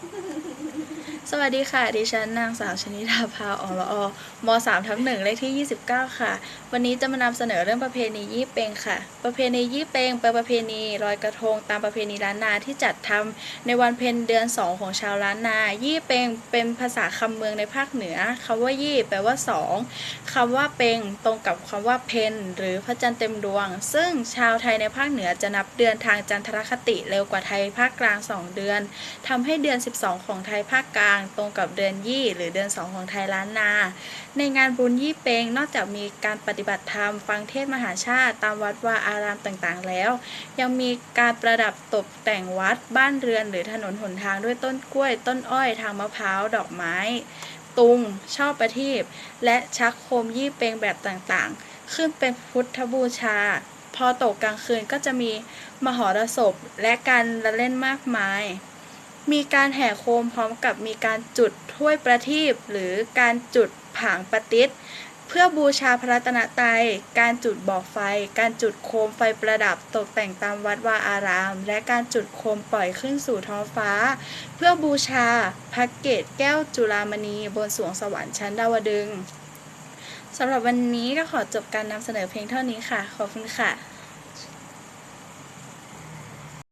ハハハハ。 สวัสดีค่ะ ดิฉันนางสาวชนิดาภาอรออม3ทับหนึ่งเลขที่ 29 ค่ะ วันนี้จะมานำเสนอเรื่องประเพณียี่เปงค่ะ ประเพณียี่เปงเป็นประเพณีลอยกระทงตามประเพณีล้านนาที่จัดทำในวันเพ็ญเดือน 2 ของชาวล้านนา ยี่เปงเป็นภาษาคำเมืองในภาคเหนือคำว่ายี่แปลว่า 2คำว่าเปงตรงกับคำว่าเพนหรือพระจันทร์เต็มดวง ซึ่งชาวไทยในภาคเหนือจะนับเดือนทางจันทรคติเร็วกว่าไทยภาคกลาง 2 เดือนทำให้เดือน 12 ของไทยภาคกลางตรงกับเดือนยี่ หรือเดือน2ของไทยล้านนา ในงานบุญยี่เปงนอกจากมีการปฏิบัติธรรม ฟังเทศมหาชาติ ตามวัดวาอารามต่างๆ แล้ว ยังมีการประดับตกแต่งวัดบ้านเรือนหรือถนนหนทางด้วยต้นกล้วย ต้นอ้อยทางมะพร้าวดอกไม้ ตุงช่อประทีปและชักโคมยี่เปงแบบต่างๆ ขึ้นเป็นพุทธบูชาพอตกกลางคืนก็จะมีมหรสพและการละเล่นมากมาย มีการแห่โคมพร้อมกับมีการจุดถ้วยประทีปหรือการจุดผางประติษเพื่อบูชาพระรัตนตรัย การจุดบอกไฟ การจุดโคมไฟประดับตกแต่งตามวัดวาอาราม และการจุดโคมปล่อยขึ้นสู่ท้องฟ้า เพื่อบูชาพระเกศแก้วจุฬามณีบนสวงสวรรค์ชั้นดาวดึงสำหรับวันนี้ก็ขอจบการนำเสนอเพียงเท่านี้ค่ะ ขอบคุณค่ะ